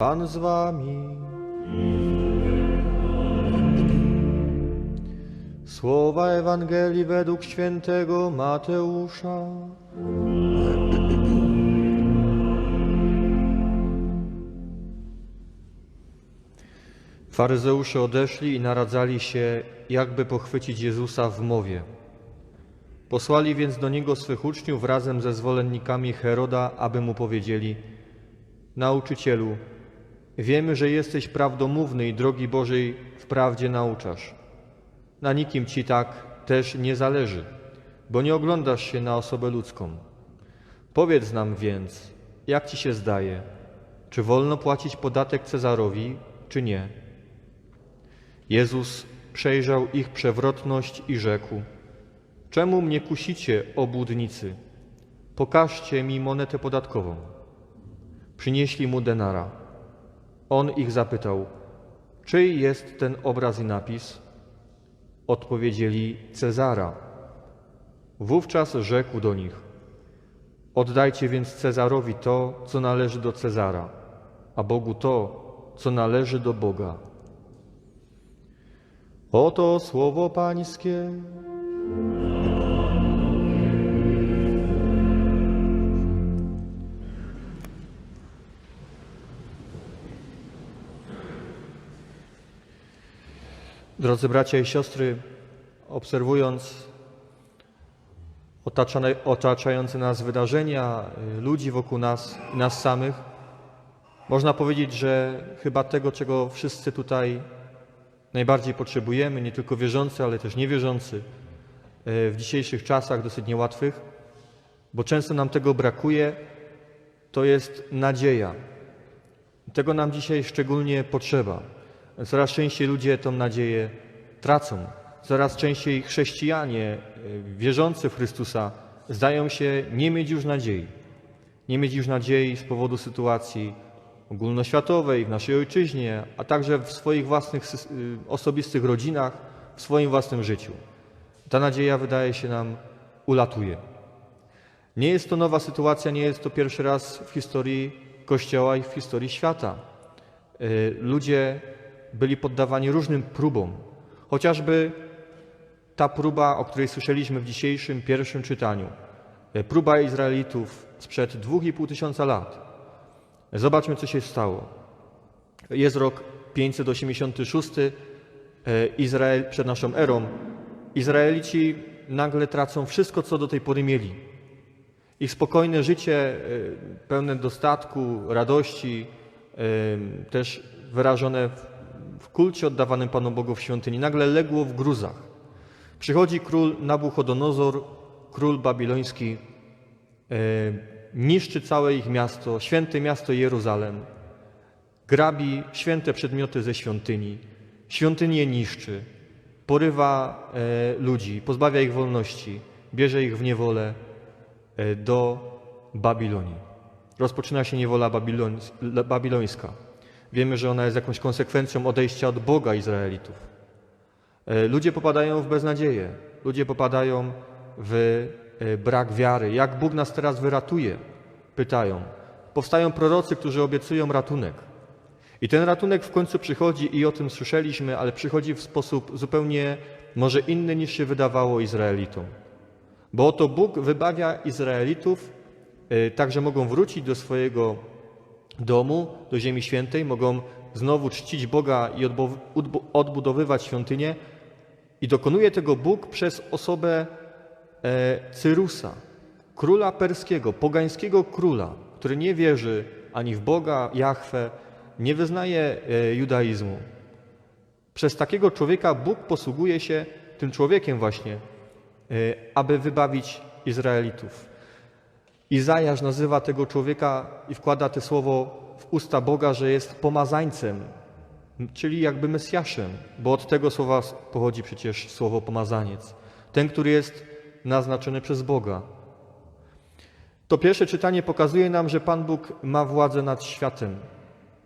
Pan z wami. Słowa Ewangelii według świętego Mateusza. Faryzeusze odeszli i naradzali się, jakby pochwycić Jezusa w mowie. Posłali więc do niego swych uczniów razem ze zwolennikami Heroda, aby mu powiedzieli: Nauczycielu, wiemy, że jesteś prawdomówny i drogi Bożej wprawdzie nauczasz. Na nikim ci tak też nie zależy, bo nie oglądasz się na osobę ludzką. Powiedz nam więc, jak ci się zdaje, czy wolno płacić podatek Cezarowi, czy nie? Jezus przejrzał ich przewrotność i rzekł: Czemu mnie kusicie, obłudnicy? Pokażcie mi monetę podatkową. Przynieśli mu denara. On ich zapytał: Czyj jest ten obraz i napis? Odpowiedzieli: Cezara. Wówczas rzekł do nich: Oddajcie więc Cezarowi to, co należy do Cezara, a Bogu to, co należy do Boga. Oto słowo Pańskie. Drodzy bracia i siostry, obserwując otaczane, otaczające nas wydarzenia, y, ludzi wokół nas i nas samych, można powiedzieć, że chyba tego, czego wszyscy tutaj najbardziej potrzebujemy, nie tylko wierzący, ale też niewierzący, y, w dzisiejszych czasach dosyć niełatwych, bo często nam tego brakuje, to jest nadzieja. Tego nam dzisiaj szczególnie potrzeba. Coraz częściej ludzie tą nadzieję tracą. Coraz częściej chrześcijanie y, wierzący w Chrystusa zdają się nie mieć już nadziei. Nie mieć już nadziei z powodu sytuacji ogólnoświatowej w naszej ojczyźnie, a także w swoich własnych y, osobistych rodzinach, w swoim własnym życiu. Ta nadzieja wydaje się nam ulatuje. Nie jest to nowa sytuacja, nie jest to pierwszy raz w historii Kościoła i w historii świata. Y, Ludzie byli poddawani różnym próbom, chociażby ta próba, o której słyszeliśmy w dzisiejszym pierwszym czytaniu, y, próba Izraelitów sprzed dwóch i pół tysiąca lat. Zobaczmy, co się stało. Jest rok 586 y, Izrael, przed naszą erą. Izraelici nagle tracą wszystko, co do tej pory mieli. Ich spokojne życie, y, pełne dostatku, radości, też wyrażone w- w kulcie oddawanym Panu Bogu w świątyni, nagle legło w gruzach. Przychodzi król Nabuchodonozor, król babiloński, y, niszczy całe ich miasto, święte miasto Jeruzalem, grabi święte przedmioty ze świątyni, świątynię niszczy, porywa e, ludzi, pozbawia ich wolności, bierze ich w niewolę e, do Babilonii. Rozpoczyna się niewola babilońs- la- babilońska. Wiemy, że ona jest jakąś konsekwencją odejścia od Boga Izraelitów. E, Ludzie popadają w beznadzieję, ludzie popadają w e, brak wiary. Jak Bóg nas teraz wyratuje? Pytają. Powstają prorocy, którzy obiecują ratunek. I ten ratunek w końcu przychodzi, i o tym słyszeliśmy, ale przychodzi w sposób zupełnie może inny niż się wydawało Izraelitom. Bo oto Bóg wybawia Izraelitów, y, tak że mogą wrócić do swojego domu, do Ziemi Świętej, mogą znowu czcić Boga i odbudowywać świątynię. I dokonuje tego Bóg przez osobę e, Cyrusa, króla perskiego, pogańskiego króla, który nie wierzy ani w Boga, Jahwe, nie wyznaje e, judaizmu. Przez takiego człowieka Bóg posługuje się tym człowiekiem właśnie, e, aby wybawić Izraelitów. Izajasz nazywa tego człowieka i wkłada to słowo w usta Boga, że jest pomazańcem, czyli jakby Mesjaszem, bo od tego słowa pochodzi przecież słowo pomazaniec. Ten, który jest naznaczony przez Boga. To pierwsze czytanie pokazuje nam, że Pan Bóg ma władzę nad światem.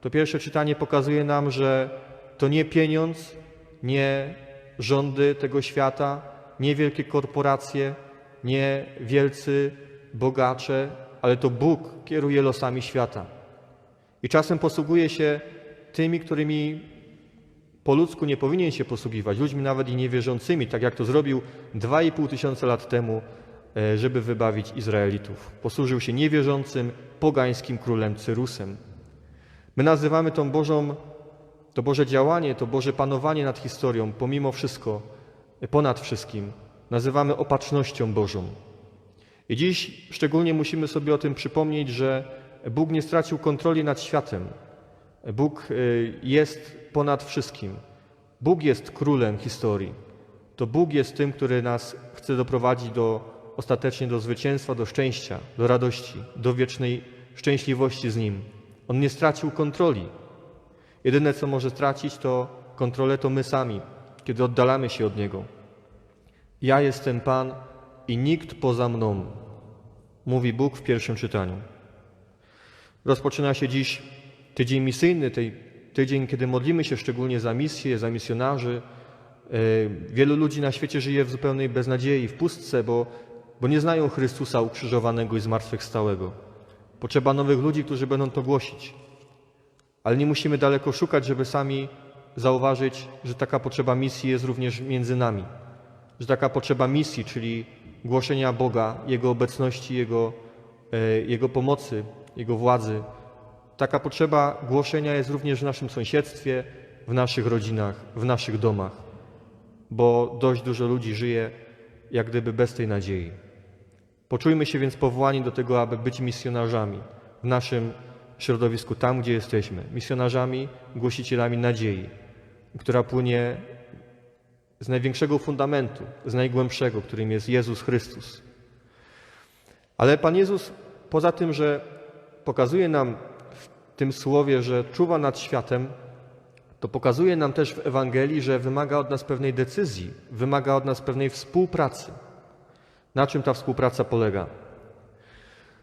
To pierwsze czytanie pokazuje nam, że to nie pieniądz, nie rządy tego świata, nie wielkie korporacje, nie wielcy bogacze, ale to Bóg kieruje losami świata. I czasem posługuje się tymi, którymi po ludzku nie powinien się posługiwać, ludźmi nawet i niewierzącymi, tak jak to zrobił 2,5 tysiąca lat temu, e, żeby wybawić Izraelitów. Posłużył się niewierzącym, pogańskim królem Cyrusem. My nazywamy tą Bożą, to Boże działanie, to Boże panowanie nad historią, pomimo wszystko, ponad wszystkim, nazywamy opatrznością Bożą. I dziś szczególnie musimy sobie o tym przypomnieć, że Bóg nie stracił kontroli nad światem. Bóg y, jest ponad wszystkim. Bóg jest królem historii. To Bóg jest tym, który nas chce doprowadzić do ostatecznie do zwycięstwa, do szczęścia, do radości, do wiecznej szczęśliwości z Nim. On nie stracił kontroli. Jedyne, co może stracić, to kontrolę to my sami, kiedy oddalamy się od Niego. Ja jestem Pan i nikt poza mną, mówi Bóg w pierwszym czytaniu. Rozpoczyna się dziś tydzień misyjny, tydzień, kiedy modlimy się szczególnie za misję, za misjonarzy. E, Wielu ludzi na świecie żyje w zupełnej beznadziei, w pustce, bo, bo nie znają Chrystusa ukrzyżowanego i zmartwychwstałego. Potrzeba nowych ludzi, którzy będą to głosić. Ale nie musimy daleko szukać, żeby sami zauważyć, że taka potrzeba misji jest również między nami. Że taka potrzeba misji, czyli głoszenia Boga, Jego obecności, Jego, e, Jego pomocy, Jego władzy, taka potrzeba głoszenia jest również w naszym sąsiedztwie, w naszych rodzinach, w naszych domach, bo dość dużo ludzi żyje jak gdyby bez tej nadziei. Poczujmy się więc powołani do tego, aby być misjonarzami w naszym środowisku, tam gdzie jesteśmy. Misjonarzami, głosicielami nadziei, która płynie z największego fundamentu, z najgłębszego, którym jest Jezus Chrystus. Ale Pan Jezus, poza tym, że pokazuje nam w tym słowie, że czuwa nad światem, to pokazuje nam też w Ewangelii, że wymaga od nas pewnej decyzji, wymaga od nas pewnej współpracy. Na czym ta współpraca polega?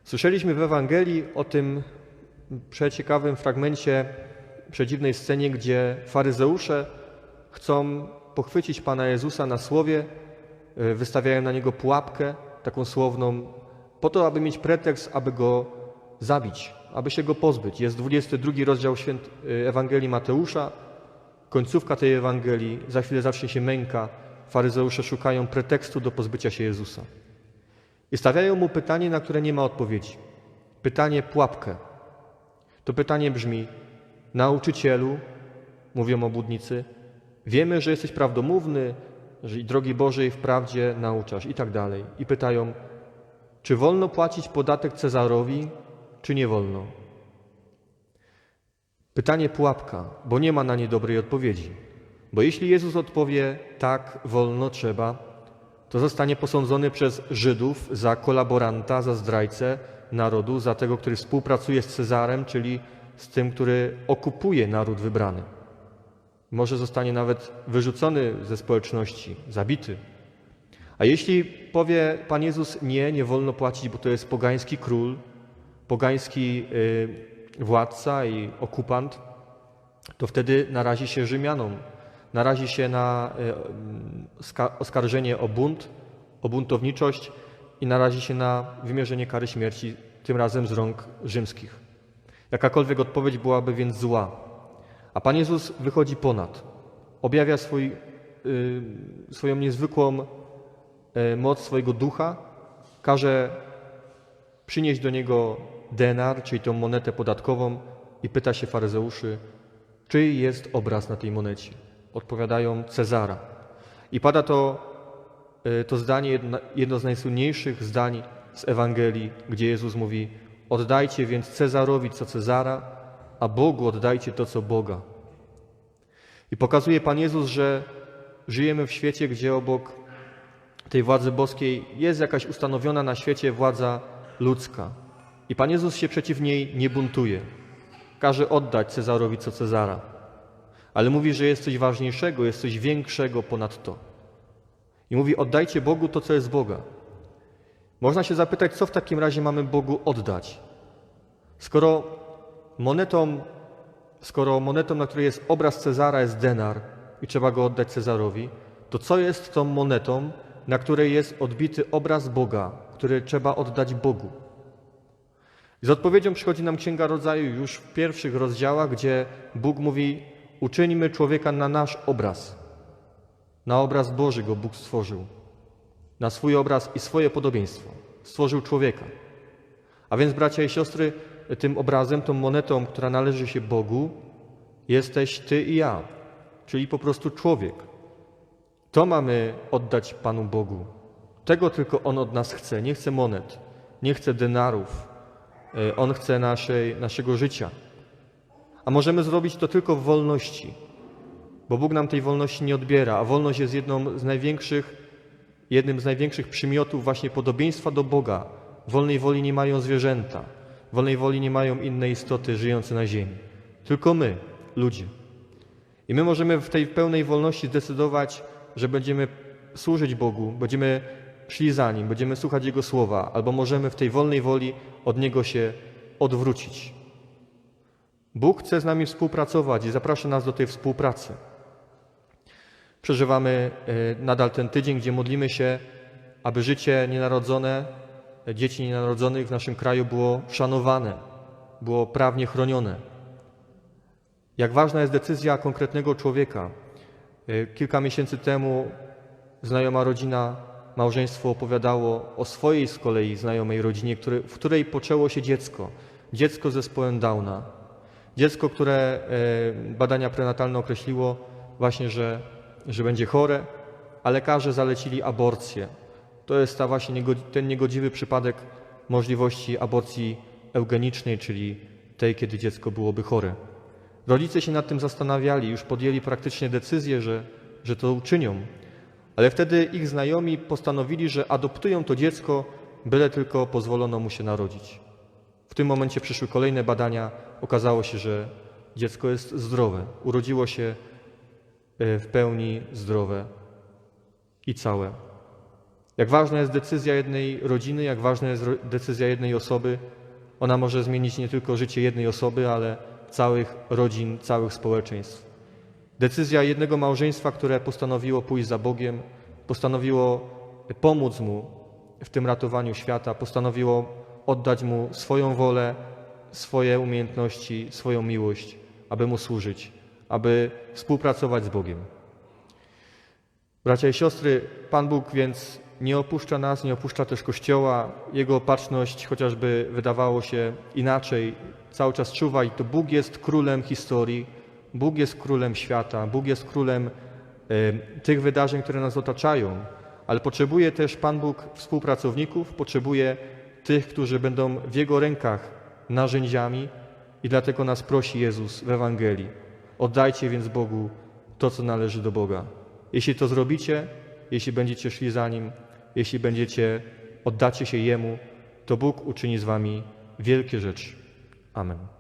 Słyszeliśmy w Ewangelii o tym przeciekawym fragmencie, przedziwnej scenie, gdzie faryzeusze chcą pochwycić Pana Jezusa na słowie, e, wystawiają na Niego pułapkę, taką słowną, po to, aby mieć pretekst, aby Go zabić, aby się Go pozbyć. Jest 22 rozdział święt e, Ewangelii Mateusza, końcówka tej Ewangelii, za chwilę zacznie się męka. Faryzeusze szukają pretekstu do pozbycia się Jezusa. I stawiają Mu pytanie, na które nie ma odpowiedzi. Pytanie pułapkę. To pytanie brzmi, nauczycielu, mówią obudnicy, wiemy, że jesteś prawdomówny, że drogi Bożej wprawdzie nauczasz i tak dalej. I pytają, czy wolno płacić podatek Cezarowi, czy nie wolno? Pytanie pułapka, bo nie ma na nie dobrej odpowiedzi. Bo jeśli Jezus odpowie tak, wolno, trzeba, to zostanie posądzony przez Żydów za kolaboranta, za zdrajcę narodu, za tego, który współpracuje z Cezarem, czyli z tym, który okupuje naród wybrany. Może zostanie nawet wyrzucony ze społeczności, zabity. A jeśli powie Pan Jezus nie, nie wolno płacić, bo to jest pogański król, pogański y, władca i okupant, to wtedy narazi się Rzymianom, narazi się na y, oskarżenie o bunt, o buntowniczość i narazi się na wymierzenie kary śmierci, tym razem z rąk rzymskich. Jakakolwiek odpowiedź byłaby więc zła. A Pan Jezus wychodzi ponad, objawia swój, y, swoją niezwykłą y, moc swojego ducha, każe przynieść do niego denar, czyli tą monetę podatkową i pyta się faryzeuszy, czy jest obraz na tej monecie. Odpowiadają Cezara. I pada to, y, to zdanie, jedno, jedno z najsłynniejszych zdań z Ewangelii, gdzie Jezus mówi: Oddajcie więc Cezarowi co Cezara, a Bogu oddajcie to co Boga. I pokazuje Pan Jezus, że żyjemy w świecie, gdzie obok tej władzy boskiej jest jakaś ustanowiona na świecie władza ludzka. I Pan Jezus się przeciw niej nie buntuje. Każe oddać Cezarowi co Cezara. Ale mówi, że jest coś ważniejszego, jest coś większego ponad to. I mówi: oddajcie Bogu to, co jest Boga. Można się zapytać, co w takim razie mamy Bogu oddać? Skoro monetą, skoro monetą, na której jest obraz Cezara, jest denar i trzeba go oddać Cezarowi, to co jest tą monetą, na której jest odbity obraz Boga, który trzeba oddać Bogu? I z odpowiedzią przychodzi nam Księga Rodzaju już w pierwszych rozdziałach, gdzie Bóg mówi: Uczyńmy człowieka na nasz obraz. Na obraz Boży go Bóg stworzył. Na swój obraz i swoje podobieństwo. Stworzył człowieka. A więc, bracia i siostry, tym obrazem, tą monetą, która należy się Bogu, jesteś Ty i ja, czyli po prostu człowiek. To mamy oddać Panu Bogu. Tego tylko On od nas chce. Nie chce monet, nie chce denarów. E, On chce naszej, naszego życia. A możemy zrobić to tylko w wolności, bo Bóg nam tej wolności nie odbiera, a wolność jest jedną z największych, jednym z największych przymiotów właśnie podobieństwa do Boga. Wolnej woli nie mają zwierzęta, wolnej woli nie mają inne istoty żyjące na ziemi. Tylko my, ludzie. I my możemy w tej pełnej wolności zdecydować, że będziemy służyć Bogu, będziemy szli za Nim, będziemy słuchać Jego słowa, albo możemy w tej wolnej woli od Niego się odwrócić. Bóg chce z nami współpracować i zaprasza nas do tej współpracy. Przeżywamy e, nadal ten tydzień, gdzie modlimy się, aby życie nienarodzone, dzieci nienarodzonych w naszym kraju było szanowane, było prawnie chronione. Jak ważna jest decyzja konkretnego człowieka. E, Kilka miesięcy temu znajoma rodzina, małżeństwo opowiadało o swojej z kolei znajomej rodzinie, który, w której poczęło się dziecko. Dziecko z zespołem Downa. Dziecko, które e, badania prenatalne określiło właśnie, że, że będzie chore, a lekarze zalecili aborcję. To jest ta właśnie ten niegodziwy przypadek możliwości aborcji eugenicznej, czyli tej, kiedy dziecko byłoby chore. Rodzice się nad tym zastanawiali, już podjęli praktycznie decyzję, że, że to uczynią, ale wtedy ich znajomi postanowili, że adoptują to dziecko, byle tylko pozwolono mu się narodzić. W tym momencie przyszły kolejne badania. Okazało się, że dziecko jest zdrowe. Urodziło się e, w pełni zdrowe i całe. Jak ważna jest decyzja jednej rodziny, jak ważna jest decyzja jednej osoby, ona może zmienić nie tylko życie jednej osoby, ale całych rodzin, całych społeczeństw. Decyzja jednego małżeństwa, które postanowiło pójść za Bogiem, postanowiło pomóc mu w tym ratowaniu świata, postanowiło oddać mu swoją wolę, swoje umiejętności, swoją miłość, aby mu służyć, aby współpracować z Bogiem. Bracia i siostry, Pan Bóg więc nie opuszcza nas, nie opuszcza też Kościoła. Jego opatrzność, chociażby wydawało się inaczej, cały czas czuwa i to Bóg jest królem historii, Bóg jest królem świata, Bóg jest królem e, tych wydarzeń, które nas otaczają, ale potrzebuje też Pan Bóg współpracowników, potrzebuje tych, którzy będą w Jego rękach narzędziami i dlatego nas prosi Jezus w Ewangelii. Oddajcie więc Bogu to, co należy do Boga. Jeśli to zrobicie, jeśli będziecie szli za Nim, jeśli będziecie, oddacie się Jemu, to Bóg uczyni z wami wielkie rzeczy. Amen.